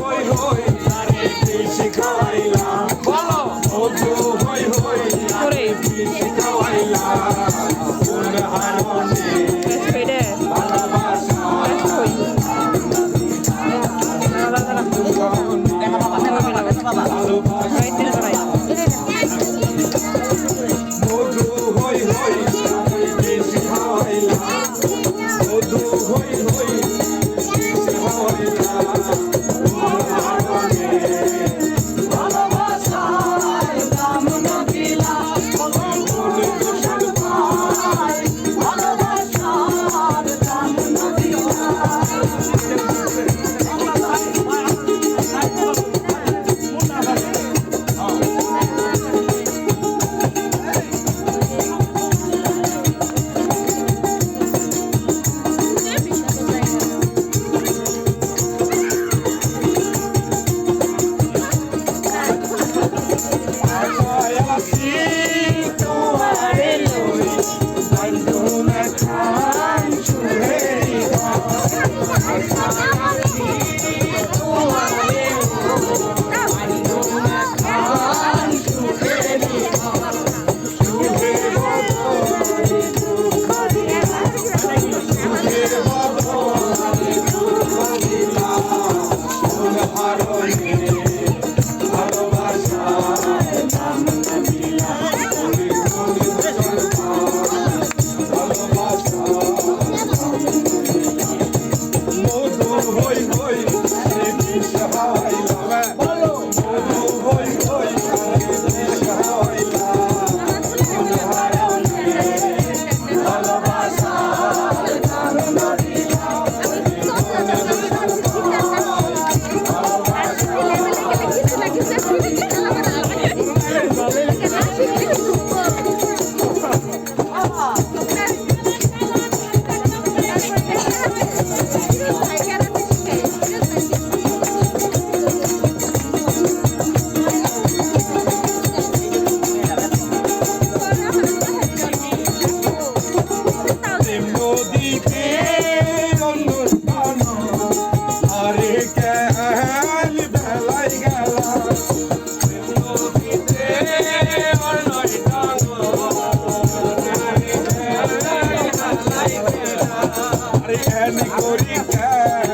হই হই আরে পিসি খাওয়াইলা বলো। মধু হই হই আরে পিসি খাওয়াইলা কোন হারমনি ভালোবাসা। ভালোবাসা। Música আরে কেন করি কেল